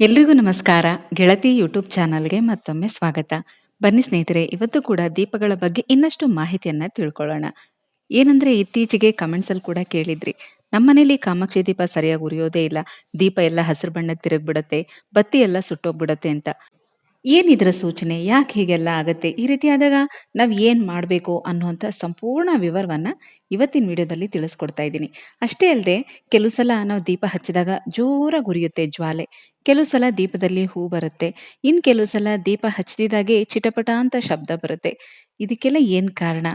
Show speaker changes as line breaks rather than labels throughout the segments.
ಎಲ್ರಿಗೂ ನಮಸ್ಕಾರ. ಗೆಳತಿ ಯೂಟ್ಯೂಬ್ ಚಾನಲ್ಗೆ ಮತ್ತೊಮ್ಮೆ ಸ್ವಾಗತ. ಬನ್ನಿ ಸ್ನೇಹಿತರೆ, ಇವತ್ತು ಕೂಡ ದೀಪಗಳ ಬಗ್ಗೆ ಇನ್ನಷ್ಟು ಮಾಹಿತಿಯನ್ನ ತಿಳ್ಕೊಳ್ಳೋಣ. ಏನಂದ್ರೆ ಇತ್ತೀಚೆಗೆ ಕಮೆಂಟ್ಸ್ ಅಲ್ಲಿ ಕೂಡ ಕೇಳಿದ್ರಿ, ನಮ್ಮನೇಲಿ ಕಾಮಾಕ್ಷಿ ದೀಪ ಸರಿಯಾಗಿ ಉರಿಯೋದೇ ಇಲ್ಲ. ದೀಪ ಎಲ್ಲ ಹಸಿರು ಬಣ್ಣಕ್ಕೆ ತಿರುಗ್ಬಿಡತ್ತೆ, ಬತ್ತಿ ಎಲ್ಲ ಸುಟ್ಟೋಗ್ಬಿಡತ್ತೆ ಅಂತ. ಏನಿದ್ರ ಸೂಚನೆ? ಯಾಕೆ ಹೀಗೆಲ್ಲ ಆಗತ್ತೆ? ಈ ರೀತಿ ಆದಾಗ ನಾವ್ ಏನ್ ಮಾಡ್ಬೇಕು ಅನ್ನುವಂಥ ಸಂಪೂರ್ಣ ವಿವರವನ್ನ ಇವತ್ತಿನ ವಿಡಿಯೋದಲ್ಲಿ ತಿಳಿಸ್ಕೊಡ್ತಾ ಇದ್ದೀನಿ. ಅಷ್ಟೇ ಅಲ್ಲದೆ ಕೆಲವು ಸಲ ನಾವು ದೀಪ ಹಚ್ಚಿದಾಗ ಜೋರಾಗಿ ಉರಿಯುತ್ತೆ ಜ್ವಾಲೆ. ಕೆಲವು ಸಲ ದೀಪದಲ್ಲಿ ಹೂ ಬರುತ್ತೆ. ಇನ್ ಕೆಲವು ಸಲ ದೀಪ ಹಚ್ಚಿದಾಗೆ ಚಿಟಪಟ ಅಂತ ಶಬ್ದ ಬರುತ್ತೆ. ಇದಕ್ಕೆಲ್ಲ ಏನ್ ಕಾರಣ?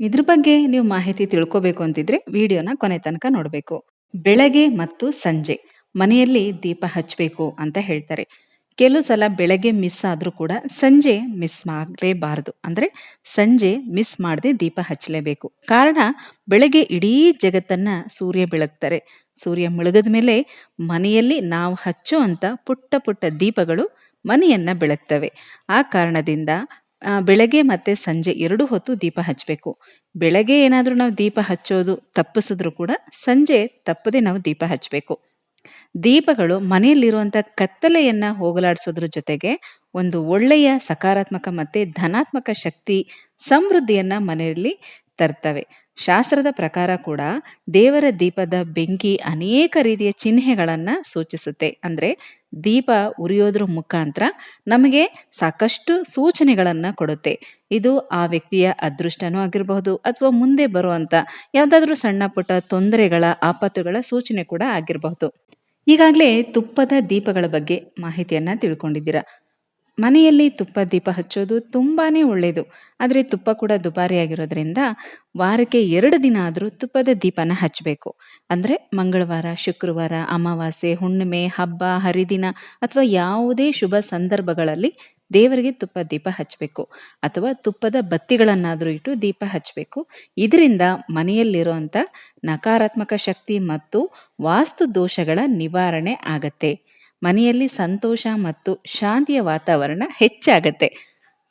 ಇದ್ರ ಬಗ್ಗೆ ನೀವು ಮಾಹಿತಿ ತಿಳ್ಕೋಬೇಕು ಅಂತಿದ್ರೆ ವಿಡಿಯೋನ ಕೊನೆ ತನಕ ನೋಡ್ಬೇಕು. ಬೆಳಗ್ಗೆ ಮತ್ತು ಸಂಜೆ ಮನೆಯಲ್ಲಿ ದೀಪ ಹಚ್ಚಬೇಕು ಅಂತ ಹೇಳ್ತಾರೆ. ಕೆಲವು ಸಲ ಬೆಳಗ್ಗೆ ಮಿಸ್ ಆದರೂ ಕೂಡ ಸಂಜೆ ಮಿಸ್ ಆಗಲೇಬಾರದು ಅಂದರೆ ಸಂಜೆ ಮಿಸ್ ಮಾಡದೆ ದೀಪ ಹಚ್ಚಲೇಬೇಕು. ಕಾರಣ ಬೆಳಗ್ಗೆ ಇಡೀ ಜಗತ್ತನ್ನು ಸೂರ್ಯ ಬೆಳಗ್ತಾರೆ. ಸೂರ್ಯ ಮುಳುಗದ ಮೇಲೆ ಮನೆಯಲ್ಲಿ ನಾವು ಹಚ್ಚೋ ಅಂತ ಪುಟ್ಟ ಪುಟ್ಟ ದೀಪಗಳು ಮನೆಯನ್ನು ಬೆಳಗ್ತವೆ. ಆ ಕಾರಣದಿಂದ ಬೆಳಗ್ಗೆ ಮತ್ತೆ ಸಂಜೆ ಎರಡು ಹೊತ್ತು ದೀಪ ಹಚ್ಚಬೇಕು. ಬೆಳಗ್ಗೆ ಏನಾದರೂ ನಾವು ದೀಪ ಹಚ್ಚೋದು ತಪ್ಪಿಸಿದ್ರು ಕೂಡ ಸಂಜೆ ತಪ್ಪದೆ ನಾವು ದೀಪ ಹಚ್ಚಬೇಕು. ದೀಪಗಳು ಮನೆಯಲ್ಲಿರುವಂತ ಕತ್ತಲೆಯನ್ನ ಹೋಗಲಾಡಿಸೋದ್ರ ಜೊತೆಗೆ ಒಂದು ಒಳ್ಳೆಯ ಸಕಾರಾತ್ಮಕ ಮತ್ತೆ ಧನಾತ್ಮಕ ಶಕ್ತಿ ಸಮೃದ್ಧಿಯನ್ನ ಮನೆಯಲ್ಲಿ ತರ್ತವೆ. ಶಾಸ್ತ್ರದ ಪ್ರಕಾರ ಕೂಡ ದೇವರ ದೀಪದ ಬೆಂಕಿ ಅನೇಕ ರೀತಿಯ ಚಿಹ್ನೆಗಳನ್ನ ಸೂಚಿಸುತ್ತೆ. ಅಂದ್ರೆ ದೀಪ ಉರಿಯೋದ್ರ ಮುಖಾಂತರ ನಮಗೆ ಸಾಕಷ್ಟು ಸೂಚನೆಗಳನ್ನ ಕೊಡುತ್ತೆ. ಇದು ಆ ವ್ಯಕ್ತಿಯ ಅದೃಷ್ಟನೂ ಆಗಿರಬಹುದು ಅಥವಾ ಮುಂದೆ ಬರುವಂಥ ಯಾವುದಾದ್ರೂ ಸಣ್ಣ ಪುಟ್ಟ ತೊಂದರೆಗಳ, ಆಪತ್ತುಗಳ ಸೂಚನೆ ಕೂಡ ಆಗಿರಬಹುದು. ಈಗಾಗಲೇ ತುಪ್ಪದ ದೀಪಗಳ ಬಗ್ಗೆ ಮಾಹಿತಿಯನ್ನ ತಿಳ್ಕೊಂಡಿದ್ದೀರಾ? ಮನೆಯಲ್ಲಿ ತುಪ್ಪ ದೀಪ ಹಚ್ಚೋದು ತುಂಬಾ ಒಳ್ಳೆಯದು ಆದರೆ ತುಪ್ಪ ಕೂಡ ದುಬಾರಿಯಾಗಿರೋದ್ರಿಂದ ವಾರಕ್ಕೆ ಎರಡು ದಿನ ಆದರೂ ತುಪ್ಪದ ದೀಪನ ಹಚ್ಚಬೇಕು ಅಂದರೆ ಮಂಗಳವಾರ, ಶುಕ್ರವಾರ, ಅಮಾವಾಸ್ಯೆ, ಹುಣ್ಣಿಮೆ, ಹಬ್ಬ, ಹರಿದಿನ ಅಥವಾ ಯಾವುದೇ ಶುಭ ಸಂದರ್ಭಗಳಲ್ಲಿ ದೇವರಿಗೆ ತುಪ್ಪ ದೀಪ ಹಚ್ಚಬೇಕು ಅಥವಾ ತುಪ್ಪದ ಬತ್ತಿಗಳನ್ನಾದರೂ ಇಟ್ಟು ದೀಪ ಹಚ್ಚಬೇಕು ಇದರಿಂದ ಮನೆಯಲ್ಲಿರುವಂಥ ನಕಾರಾತ್ಮಕ ಶಕ್ತಿ ಮತ್ತು ವಾಸ್ತು ದೋಷಗಳ ನಿವಾರಣೆ ಆಗತ್ತೆ. ಮನೆಯಲ್ಲಿ ಸಂತೋಷ ಮತ್ತು ಶಾಂತಿಯ ವಾತಾವರಣ ಹೆಚ್ಚಾಗತ್ತೆ.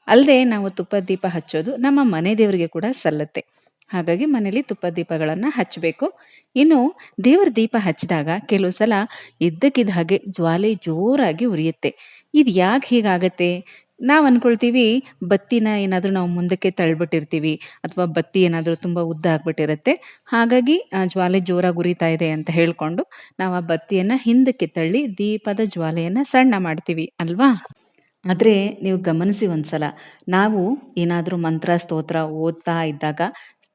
ಅಲ್ಲದೆ ನಾವು ತುಪ್ಪ ದೀಪ ಹಚ್ಚೋದು ನಮ್ಮ ಮನೆ ದೇವರಿಗೆ ಕೂಡ ಸಲ್ಲತ್ತೆ. ಹಾಗಾಗಿ ಮನೆಯಲ್ಲಿ ತುಪ್ಪ ದೀಪಗಳನ್ನು ಹಚ್ಚಬೇಕು. ಇನ್ನು ದೇವರ ದೀಪ ಹಚ್ಚಿದಾಗ ಕೆಲವು ಸಲ ಇದ್ದಕ್ಕಿದ್ದ ಹಾಗೆ ಜ್ವಾಲೆ ಜೋರಾಗಿ ಉರಿಯುತ್ತೆ. ಇದು ಯಾಕೆ ಹೀಗಾಗತ್ತೆ? ನಾವು ಅಂದ್ಕೊಳ್ತೀವಿ ಬತ್ತಿನ ಏನಾದರೂ ನಾವು ಮುಂದಕ್ಕೆ ತಳ್ಳಿಬಿಟ್ಟಿರ್ತೀವಿ ಅಥವಾ ಬತ್ತಿ ಏನಾದರೂ ತುಂಬ ಉದ್ದ ಆಗ್ಬಿಟ್ಟಿರುತ್ತೆ. ಹಾಗಾಗಿ ಆ ಜ್ವಾಲೆ ಜೋರಾಗಿ ಉರಿತಾ ಇದೆ ಅಂತ ಹೇಳ್ಕೊಂಡು ನಾವು ಆ ಬತ್ತಿಯನ್ನು ಹಿಂದಕ್ಕೆ ತಳ್ಳಿ ದೀಪದ ಜ್ವಾಲೆಯನ್ನು ಸಣ್ಣ ಮಾಡ್ತೀವಿ, ಅಲ್ವಾ? ಆದರೆ ನೀವು ಗಮನಿಸಿ ಒಂದ್ಸಲ, ನಾವು ಏನಾದರೂ ಮಂತ್ರ, ಸ್ತೋತ್ರ ಓದ್ತಾ ಇದ್ದಾಗ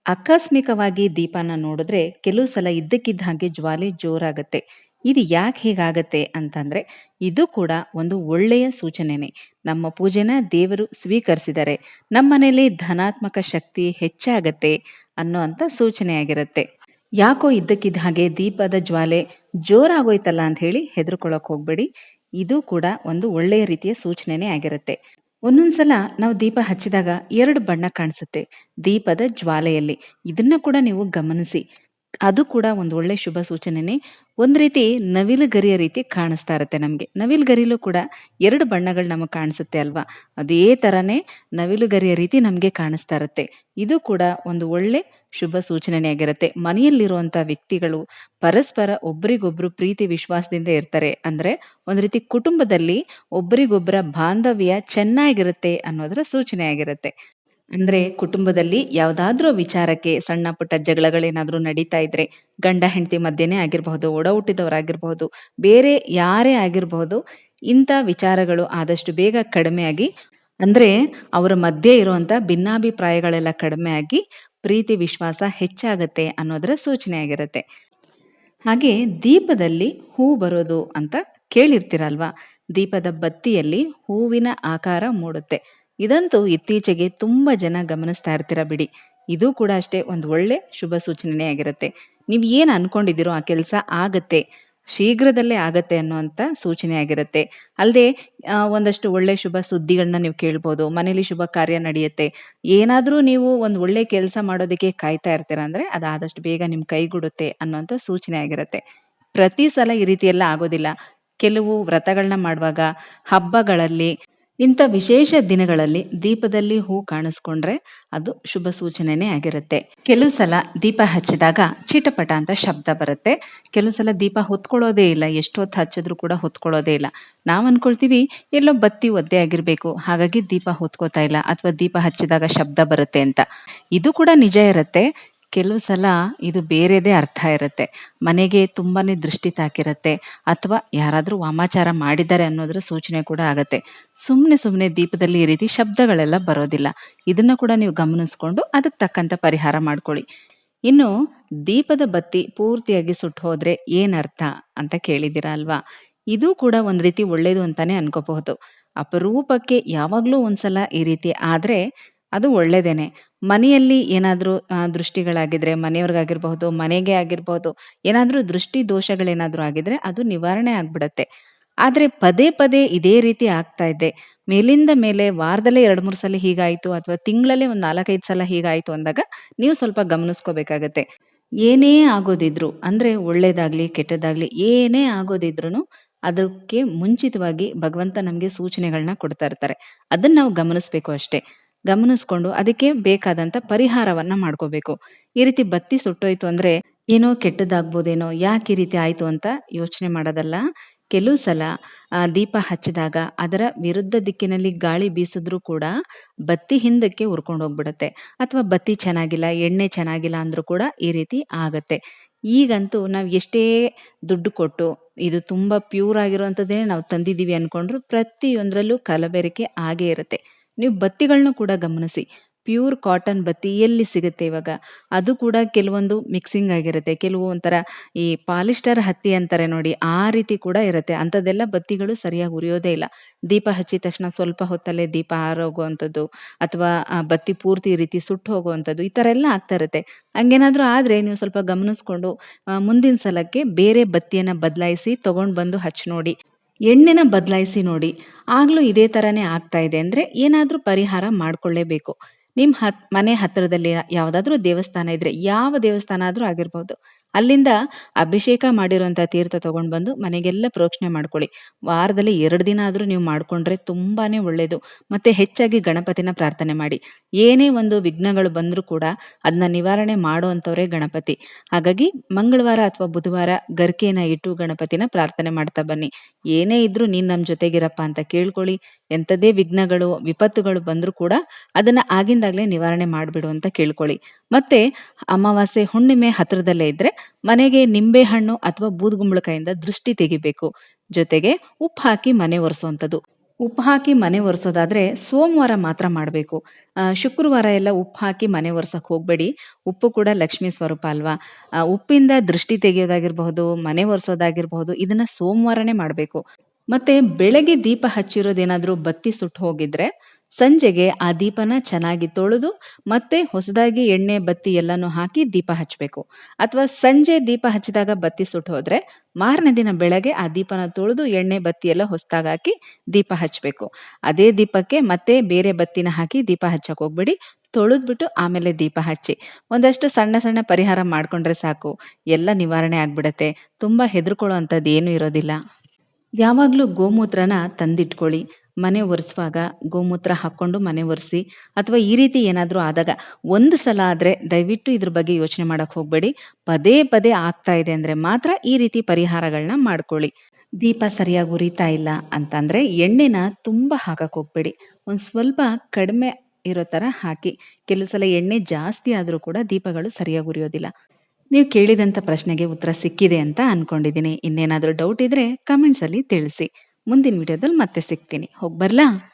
ಆಕಸ್ಮಿಕವಾಗಿ ದೀಪನ ನೋಡಿದ್ರೆ ಕೆಲವು ಸಲ ಇದ್ದಕ್ಕಿದ್ದ ಹಾಗೆ ಜ್ವಾಲೆ ಜೋರಾಗತ್ತೆ. ಇದು ಯಾಕೆ ಹೀಗಾಗತ್ತೆ ಅಂತಂದ್ರೆ ಇದು ಕೂಡ ಒಂದು ಒಳ್ಳೆಯ ಸೂಚನೆನೇ. ನಮ್ಮ ಪೂಜೆನ ದೇವರು ಸ್ವೀಕರಿಸಿದರೆ ನಮ್ಮನೇಲಿ ಧನಾತ್ಮಕ ಶಕ್ತಿ ಹೆಚ್ಚಾಗತ್ತೆ ಅನ್ನೋ ಸೂಚನೆಯಾಗಿರುತ್ತೆ ಯಾಕೋ ಇದ್ದಕ್ಕಿದ್ದ ಹಾಗೆ ದೀಪದ ಜ್ವಾಲೆ ಜೋರಾಗೋಯ್ತಲ್ಲ ಅಂತ ಹೇಳಿ ಹೆದರ್ಕೊಳ್ಳೋಕೆ ಹೋಗ್ಬೇಡಿ. ಇದು ಕೂಡ ಒಂದು ಒಳ್ಳೆಯ ರೀತಿಯ ಸೂಚನೆನೇ ಆಗಿರುತ್ತೆ. ಒಂದೊಂದ್ಸಲ ನಾವು ದೀಪ ಹಚ್ಚಿದಾಗ ಎರಡು ಬಣ್ಣ ಕಾಣಿಸುತ್ತೆ ದೀಪದ ಜ್ವಾಲೆಯಲ್ಲಿ. ಇದನ್ನ ಕೂಡ ನೀವು ಗಮನಿಸಿ. ಅದು ಕೂಡ ಒಂದು ಒಳ್ಳೆ ಶುಭ ಸೂಚನೆನೇ. ಒಂದು ರೀತಿ ನವಿಲು ಗರಿಯ ರೀತಿ ಕಾಣಿಸ್ತಾ ಇರುತ್ತೆ ನಮಗೆ. ನವಿಲು ಗರಿಲೂ ಕೂಡ ಎರಡು ಬಣ್ಣಗಳು ನಮಗೆ ಕಾಣಿಸುತ್ತೆ ಅಲ್ವಾ? ಅದೇ ಥರನೇ ನವಿಲು ಗರಿಯ ರೀತಿ ನಮಗೆ ಕಾಣಿಸ್ತಾ ಇರುತ್ತೆ. ಇದು ಕೂಡ ಒಂದು ಒಳ್ಳೆ ಶುಭ ಸೂಚನೆನೇ ಆಗಿರುತ್ತೆ. ಮನೆಯಲ್ಲಿರುವಂಥ ವ್ಯಕ್ತಿಗಳು ಪರಸ್ಪರ ಒಬ್ರಿಗೊಬ್ರು ಪ್ರೀತಿ ವಿಶ್ವಾಸದಿಂದ ಇರ್ತಾರೆ ಅಂದರೆ ಒಂದು ರೀತಿ ಕುಟುಂಬದಲ್ಲಿ ಒಬ್ಬರಿಗೊಬ್ಬರ ಬಾಂಧವ್ಯ ಚೆನ್ನಾಗಿರುತ್ತೆ ಅನ್ನೋದರ ಸೂಚನೆ ಆಗಿರುತ್ತೆ ಅಂದ್ರೆ ಕುಟುಂಬದಲ್ಲಿ ಯಾವ್ದಾದ್ರೂ ವಿಚಾರಕ್ಕೆ ಸಣ್ಣ ಪುಟ್ಟ ಜಗಳಗಳೇನಾದ್ರೂ ನಡೀತಾ ಇದ್ರೆ ಗಂಡ ಹೆಂಡತಿ ಮಧ್ಯೆನೇ ಆಗಿರಬಹುದು, ಒಡ ಹುಟ್ಟಿದವರಾಗಿರ್ಬಹುದು, ಬೇರೆ ಯಾರೇ ಆಗಿರಬಹುದು, ಇಂಥ ವಿಚಾರಗಳು ಆದಷ್ಟು ಬೇಗ ಕಡಿಮೆಯಾಗಿ ಅಂದ್ರೆ ಅವರ ಮಧ್ಯೆ ಇರುವಂತ ಭಿನ್ನಾಭಿಪ್ರಾಯಗಳೆಲ್ಲ ಕಡಿಮೆ ಆಗಿ ಪ್ರೀತಿ, ವಿಶ್ವಾಸ ಹೆಚ್ಚಾಗತ್ತೆ ಅನ್ನೋದರ ಸೂಚನೆ ಆಗಿರುತ್ತೆ ಹಾಗೆ ದೀಪದಲ್ಲಿ ಹೂ ಬರೋದು ಅಂತ ಕೇಳಿರ್ತೀರಲ್ವಾ? ದೀಪದ ಬತ್ತಿಯಲ್ಲಿ ಹೂವಿನ ಆಕಾರ ಮೂಡುತ್ತೆ. ಇದಂತೂ ಇತ್ತೀಚೆಗೆ ತುಂಬಾ ಜನ ಗಮನಿಸ್ತಾ ಇರ್ತೀರ ಬಿಡಿ. ಇದು ಕೂಡ ಅಷ್ಟೇ ಒಂದು ಒಳ್ಳೆ ಶುಭ ಸೂಚನೆ ಆಗಿರುತ್ತೆ. ನೀವು ಏನು ಅನ್ಕೊಂಡಿದ್ದೀರೋ ಆ ಕೆಲಸ ಆಗತ್ತೆ. ಶೀಘ್ರದಲ್ಲೇ ಆಗತ್ತೆ ಅನ್ನುವಂಥ ಸೂಚನೆ ಆಗಿರುತ್ತೆ. ಅಲ್ಲದೆ ಒಂದಷ್ಟು ಒಳ್ಳೆ ಶುಭ ಸುದ್ದಿಗಳನ್ನ ನೀವು ಕೇಳ್ಬೋದು, ಮನೇಲಿ ಶುಭ ಕಾರ್ಯ ನಡೆಯುತ್ತೆ. ಏನಾದರೂ ನೀವು ಒಂದು ಒಳ್ಳೆ ಕೆಲಸ ಮಾಡೋದಕ್ಕೆ ಕಾಯ್ತಾ ಇರ್ತೀರ ಅಂದ್ರೆ ಅದಾದಷ್ಟು ಬೇಗ ನಿಮ್ಮ ಕೈಗೂಡುತ್ತೆ ಅನ್ನುವಂಥ ಸೂಚನೆ ಆಗಿರುತ್ತೆ. ಪ್ರತಿ ಸಲ ಈ ರೀತಿ ಎಲ್ಲ ಆಗೋದಿಲ್ಲ. ಕೆಲವು ವ್ರತಗಳನ್ನ ಮಾಡುವಾಗ, ಹಬ್ಬಗಳಲ್ಲಿ ಇಂಥ ವಿಶೇಷ ದಿನಗಳಲ್ಲಿ ದೀಪದಲ್ಲಿ ಹೂ ಕಾಣಿಸ್ಕೊಂಡ್ರೆ ಅದು ಶುಭ ಸೂಚನೆನೇ ಆಗಿರುತ್ತೆ. ಕೆಲವು ಸಲ ದೀಪ ಹಚ್ಚಿದಾಗ ಚಿಟಪಟ ಅಂತ ಶಬ್ದ ಬರುತ್ತೆ. ಕೆಲವು ಸಲ ದೀಪ ಹೊತ್ಕೊಳ್ಳೋದೇ ಇಲ್ಲ ಎಷ್ಟೊತ್ತು ಹಚ್ಚಿದ್ರು ಕೂಡ ಹೊತ್ಕೊಳ್ಳೋದೇ ಇಲ್ಲ. ನಾವು ಅನ್ಕೊಳ್ತೀವಿ, ಎಲ್ಲೋ ಬತ್ತಿ ಒದ್ದೆ ಆಗಿರ್ಬೇಕು, ಹಾಗಾಗಿ ದೀಪ ಹೊತ್ಕೋತಾ ಇಲ್ಲ ಅಥವಾ ದೀಪ ಹಚ್ಚಿದಾಗ ಶಬ್ದ ಬರುತ್ತೆ ಅಂತ. ಇದು ಕೂಡ ನಿಜ ಇರುತ್ತೆ. ಕೆಲವು ಸಲ ಇದು ಬೇರೆದೇ ಅರ್ಥ ಇರುತ್ತೆ. ಮನೆಗೆ ತುಂಬಾನೇ ದೃಷ್ಟಿ ತಾಕಿರುತ್ತೆ ಅಥವಾ ಯಾರಾದರೂ ವಾಮಾಚಾರ ಮಾಡಿದ್ದಾರೆ ಅನ್ನೋದ್ರ ಸೂಚನೆ ಕೂಡ ಆಗತ್ತೆ. ಸುಮ್ಮನೆ ಸುಮ್ಮನೆ ದೀಪದಲ್ಲಿ ಈ ರೀತಿ ಶಬ್ದಗಳೆಲ್ಲ ಬರೋದಿಲ್ಲ. ಇದನ್ನ ಕೂಡ ನೀವು ಗಮನಿಸ್ಕೊಂಡು ಅದಕ್ಕೆ ತಕ್ಕಂತ ಪರಿಹಾರ ಮಾಡ್ಕೊಳ್ಳಿ. ಇನ್ನು ದೀಪದ ಬತ್ತಿ ಪೂರ್ತಿಯಾಗಿ ಸುಟ್ಟು ಹೋದ್ರೆ ಏನ್ ಅರ್ಥ ಅಂತ ಕೇಳಿದ್ದೀರಾ ಅಲ್ವಾ? ಇದು ಕೂಡ ಒಂದ್ ರೀತಿ ಒಳ್ಳೇದು ಅಂತಾನೆ ಅನ್ಕೋಬಹುದು. ಅಪರೂಪಕ್ಕೆ ಯಾವಾಗ್ಲೂ ಒಂದ್ಸಲ ಈ ರೀತಿ ಆದ್ರೆ ಅದು ಒಳ್ಳೇದೇನೆ. ಮನೆಯಲ್ಲಿ ಏನಾದರೂ ದೃಷ್ಟಿಗಳಾಗಿದ್ರೆ, ಮನೆಯವ್ರಿಗಾಗಿರ್ಬಹುದು, ಮನೆಗೆ ಆಗಿರ್ಬಹುದು, ಏನಾದರೂ ದೃಷ್ಟಿ ದೋಷಗಳೇನಾದರೂ ಆಗಿದ್ರೆ ಅದು ನಿವಾರಣೆ ಆಗ್ಬಿಡತ್ತೆ. ಆದರೆ ಪದೇ ಪದೇ ಇದೇ ರೀತಿ ಆಗ್ತಾ ಇದೆ. ಮೇಲಿಂದ ಮೇಲೆ ವಾರದಲ್ಲೇ ಎರಡ್, ಮೂರ್ ಸಲ ಹೀಗಾಯಿತು ಅಥವಾ ತಿಂಗಳಲ್ಲೇ ಒಂದು ನಾಲ್ಕೈದು ಸಲ ಹೀಗಾಯಿತು ಅಂದಾಗ ನೀವು ಸ್ವಲ್ಪ ಗಮನಿಸ್ಕೋಬೇಕಾಗತ್ತೆ. ಏನೇ ಆಗೋದಿದ್ರು, ಅಂದ್ರೆ ಒಳ್ಳೇದಾಗ್ಲಿ, ಕೆಟ್ಟದಾಗ್ಲಿ, ಏನೇ ಆಗೋದಿದ್ರು ಅದಕ್ಕೆ ಮುಂಚಿತವಾಗಿ ಭಗವಂತ ನಮಗೆ ಸೂಚನೆಗಳನ್ನ ಕೊಡ್ತಾ ಇರ್ತಾರೆ. ಅದನ್ನು ನಾವು ಗಮನಿಸ್ಬೇಕು ಅಷ್ಟೇ. ಗಮನಿಸ್ಕೊಂಡು ಅದಕ್ಕೆ ಬೇಕಾದಂತ ಪರಿಹಾರವನ್ನ ಮಾಡ್ಕೋಬೇಕು. ಈ ರೀತಿ ಬತ್ತಿ ಸುಟ್ಟೋಯ್ತು ಅಂದ್ರೆ ಏನೋ ಕೆಟ್ಟದಾಗ್ಬೋದೇನೋ, ಯಾಕೆ ಈ ರೀತಿ ಆಯ್ತು ಅಂತ ಯೋಚನೆ ಮಾಡೋದಲ್ಲ. ಕೆಲವು ಸಲ ದೀಪ ಹಚ್ಚಿದಾಗ ಅದರ ವಿರುದ್ಧ ದಿಕ್ಕಿನಲ್ಲಿ ಗಾಳಿ ಬೀಸಿದ್ರೂ ಕೂಡ ಬತ್ತಿ ಹಿಂದಕ್ಕೆ ಉರ್ಕೊಂಡು ಹೋಗ್ಬಿಡತ್ತೆ. ಅಥವಾ ಬತ್ತಿ ಚೆನ್ನಾಗಿಲ್ಲ, ಎಣ್ಣೆ ಚೆನ್ನಾಗಿಲ್ಲ ಅಂದ್ರೂ ಕೂಡ ಈ ರೀತಿ ಆಗತ್ತೆ. ಈಗಂತೂ ನಾವು ಎಷ್ಟೇ ದುಡ್ಡು ಕೊಟ್ಟು ಇದು ತುಂಬಾ ಪ್ಯೂರ್ ಆಗಿರುವಂಥದ್ದೇ ನಾವು ತಂದಿದ್ದೀವಿ ಅನ್ಕೊಂಡ್ರು ಪ್ರತಿಯೊಂದರಲ್ಲೂ ಕಲಬೆರಕೆ ಆಗೇ ಇರುತ್ತೆ. ನೀವು ಬತ್ತಿಗಳನ್ನ ಕೂಡ ಗಮನಿಸಿ. ಪ್ಯೂರ್ ಕಾಟನ್ ಬತ್ತಿ ಎಲ್ಲಿ ಸಿಗುತ್ತೆ ಇವಾಗ? ಅದು ಕೂಡ ಕೆಲವೊಂದು ಮಿಕ್ಸಿಂಗ್ ಆಗಿರುತ್ತೆ. ಕೆಲವು ಒಂಥರ ಈ ಪಾಲಿಸ್ಟರ್ ಹತ್ತಿ ಅಂತಾರೆ ನೋಡಿ, ಆ ರೀತಿ ಕೂಡ ಇರುತ್ತೆ. ಅಂಥದ್ದೆಲ್ಲ ಬತ್ತಿಗಳು ಸರಿಯಾಗಿ ಉರಿಯೋದೇ ಇಲ್ಲ. ದೀಪ ಹಚ್ಚಿದ ತಕ್ಷಣ ಸ್ವಲ್ಪ ಹೊತ್ತಲ್ಲೇ ದೀಪ ಆರೋಗುವಂಥದ್ದು ಅಥವಾ ಬತ್ತಿ ಪೂರ್ತಿ ರೀತಿ ಸುಟ್ಟು ಹೋಗುವಂಥದ್ದು ಈ ಥರ ಎಲ್ಲ ಆಗ್ತಾ ಇರುತ್ತೆ. ಹಂಗೇನಾದರೂ ಆದರೆ ನೀವು ಸ್ವಲ್ಪ ಗಮನಿಸ್ಕೊಂಡು ಮುಂದಿನ ಸಲಕ್ಕೆ ಬೇರೆ ಬತ್ತಿಯನ್ನು ಬದಲಾಯಿಸಿ ತೊಗೊಂಡು ಬಂದು ಹಚ್ಚಿ ನೋಡಿ. ಎಣ್ಣೆನ ಬದಲಾಯಿಸಿ ನೋಡಿ. ಆಗ್ಲೂ ಇದೇ ಥರನೇ ಆಗ್ತಾ ಇದೆ ಅಂದ್ರೆ ಏನಾದರೂ ಪರಿಹಾರ ಮಾಡಿಕೊಳ್ಳೇಬೇಕು. ನಿಮ್ಮ ಹತ್ ಮನೆ ಹತ್ತಿರದಲ್ಲಿ ಯಾವುದಾದ್ರೂ ದೇವಸ್ಥಾನ ಇದ್ರೆ ಯಾವ ದೇವಸ್ಥಾನ ಆದ್ರೂ ಆಗಿರ್ಬೋದು. ಅಲ್ಲಿಂದ ಅಭಿಷೇಕ ಮಾಡಿರುವಂತ ತೀರ್ಥ ತಗೊಂಡು ಬಂದು ಮನೆಗೆಲ್ಲ ಪ್ರೋಕ್ಷಣೆ ಮಾಡ್ಕೊಳ್ಳಿ. ವಾರದಲ್ಲಿ ಎರಡು ದಿನ ಆದ್ರೂ ನೀವು ಮಾಡ್ಕೊಂಡ್ರೆ ತುಂಬಾನೇ ಒಳ್ಳೇದು. ಮತ್ತೆ ಹೆಚ್ಚಾಗಿ ಗಣಪತಿನ ಪ್ರಾರ್ಥನೆ ಮಾಡಿ. ಏನೇ ಒಂದು ವಿಘ್ನಗಳು ಬಂದ್ರೂ ಕೂಡ ಅದನ್ನ ನಿವಾರಣೆ ಮಾಡುವಂತವ್ರೆ ಗಣಪತಿ. ಹಾಗಾಗಿ ಮಂಗಳವಾರ ಅಥವಾ ಬುಧವಾರ ಗರ್ಕೆನ ಇಟ್ಟು ಗಣಪತಿನ ಪ್ರಾರ್ಥನೆ ಮಾಡ್ತಾ ಬನ್ನಿ. ಏನೇ ಇದ್ರೂ ನೀನ್ ನಮ್ ಜೊತೆಗಿರಪ್ಪ ಅಂತ ಕೇಳ್ಕೊಳ್ಳಿ. ಎಂಥದೇ ವಿಘ್ನಗಳು, ವಿಪತ್ತುಗಳು ಬಂದ್ರೂ ಕೂಡ ಅದನ್ನ ಆಗಿಂದಾಗ್ಲೇ ನಿವಾರಣೆ ಮಾಡ್ಬಿಡು ಅಂತ ಕೇಳ್ಕೊಳ್ಳಿ. ಮತ್ತೆ ಅಮಾವಾಸ್ಯೆ ಹುಣ್ಣಿಮೆ ಹತ್ರದಲ್ಲೇ ಇದ್ರೆ ಮನೆಗೆ ನಿಂಬೆಹಣ್ಣು ಅಥವಾ ಬೂದುಗುಂಬಳಕಾಯಿಂದ ದೃಷ್ಟಿ ತೆಗಿಬೇಕು. ಜೊತೆಗೆ ಉಪ್ಪು ಹಾಕಿ ಮನೆ ಒರೆಸುವಂಥದ್ದು. ಉಪ್ಪು ಹಾಕಿ ಮನೆ ಒರೆಸೋದಾದ್ರೆ ಸೋಮವಾರ ಮಾತ್ರ ಮಾಡಬೇಕು. ಶುಕ್ರವಾರ ಎಲ್ಲ ಉಪ್ಪು ಹಾಕಿ ಮನೆ ಒರೆಸೋಕೆ ಹೋಗ್ಬೇಡಿ. ಉಪ್ಪು ಕೂಡ ಲಕ್ಷ್ಮಿ ಸ್ವರೂಪ ಅಲ್ವಾ? ಉಪ್ಪಿಂದ ದೃಷ್ಟಿ ತೆಗೆಯೋದಾಗಿರ್ಬಹುದು, ಮನೆ ಒರೆಸೋದಾಗಿರ್ಬಹುದು, ಇದನ್ನ ಸೋಮವಾರನೇ ಮಾಡಬೇಕು. ಮತ್ತೆ ಬೆಳಗ್ಗೆ ದೀಪ ಹಚ್ಚಿರೋದೇನಾದ್ರೂ ಬತ್ತಿ ಸುಟ್ಟು ಹೋಗಿದ್ರೆ ಸಂಜೆಗೆ ಆ ದೀಪನ ಚೆನ್ನಾಗಿ ತೊಳೆದು ಮತ್ತೆ ಹೊಸದಾಗಿ ಎಣ್ಣೆ, ಬತ್ತಿ ಎಲ್ಲಾನು ಹಾಕಿ ದೀಪ ಹಚ್ಚಬೇಕು ಅಥವಾ ಸಂಜೆ ದೀಪ ಹಚ್ಚಿದಾಗ ಬತ್ತಿ ಸುಟ್ಟು ಹೋದ್ರೆ ಮಾರನೇ ದಿನ ಬೆಳಗ್ಗೆ ಆ ದೀಪನ ತೊಳೆದು ಎಣ್ಣೆ, ಬತ್ತಿ ಎಲ್ಲ ಹೊಸದಾಗಿ ಹಾಕಿ ದೀಪ ಹಚ್ಚಬೇಕು ಅದೇ ದೀಪಕ್ಕೆ ಮತ್ತೆ ಬೇರೆ ಬತ್ತಿನ ಹಾಕಿ ದೀಪ ಹಚ್ಚಕ್ಕೆ ಹೋಗ್ಬೇಡಿ. ತೊಳೆದ್ಬಿಟ್ಟು ಆಮೇಲೆ ದೀಪ ಹಚ್ಚಿ. ಒಂದಷ್ಟು ಸಣ್ಣ ಸಣ್ಣ ಪರಿಹಾರ ಮಾಡ್ಕೊಂಡ್ರೆ ಸಾಕು. ಎಲ್ಲ ನಿವಾರಣೆ ಆಗ್ಬಿಡತ್ತೆ. ತುಂಬಾ ಹೆದರ್ಕೊಳ್ಳೋ ಅಂಥದ್ದು ಏನು ಇರೋದಿಲ್ಲ. ಯಾವಾಗ್ಲೂ ಗೋಮೂತ್ರನ ತಂದಿಟ್ಕೊಳ್ಳಿ. ಮನೆ ಒರೆಸುವಾಗ ಗೋಮೂತ್ರ ಹಾಕ್ಕೊಂಡು ಮನೆ ಒರೆಸಿ ಅಥವಾ ಈ ರೀತಿ ಏನಾದರೂ ಆದಾಗ ಒಂದು ಸಲ ಆದರೆ ದಯವಿಟ್ಟು ಇದ್ರ ಬಗ್ಗೆ ಯೋಚನೆ ಮಾಡೋಕ್ಕೆ ಹೋಗಬೇಡಿ. ಪದೇ ಪದೇ ಆಗ್ತಾ ಇದೆ ಅಂದರೆ ಮಾತ್ರ ಈ ರೀತಿ ಪರಿಹಾರಗಳನ್ನ ಮಾಡ್ಕೊಳ್ಳಿ. ದೀಪ ಸರಿಯಾಗಿ ಉರಿತಾ ಇಲ್ಲ ಅಂತಂದರೆ ಎಣ್ಣೆನ ತುಂಬ ಹಾಕೋಕೆ ಹೋಗ್ಬೇಡಿ. ಒಂದು ಸ್ವಲ್ಪ ಕಡಿಮೆ ಇರೋ ಥರ ಹಾಕಿ ಕೆಲವು ಸಲ ಎಣ್ಣೆ ಜಾಸ್ತಿ ಆದರೂ ಕೂಡ ದೀಪಗಳು ಸರಿಯಾಗಿ ಉರಿಯೋದಿಲ್ಲ. ನೀವು ಕೇಳಿದಂಥ ಪ್ರಶ್ನೆಗೆ ಉತ್ತರ ಸಿಕ್ಕಿದೆ ಅಂತ ಅಂದ್ಕೊಂಡಿದ್ದೀನಿ ಇನ್ನೇನಾದರೂ ಡೌಟ್ ಇದ್ದರೆ ಕಮೆಂಟ್ಸಲ್ಲಿ ತಿಳಿಸಿ. ಮುಂದಿನ ವಿಡಿಯೋದಲ್ಲಿ ಮತ್ತೆ ಸಿಗ್ತೀನಿ. ಹೋಗ್ಬರ್ಲಾ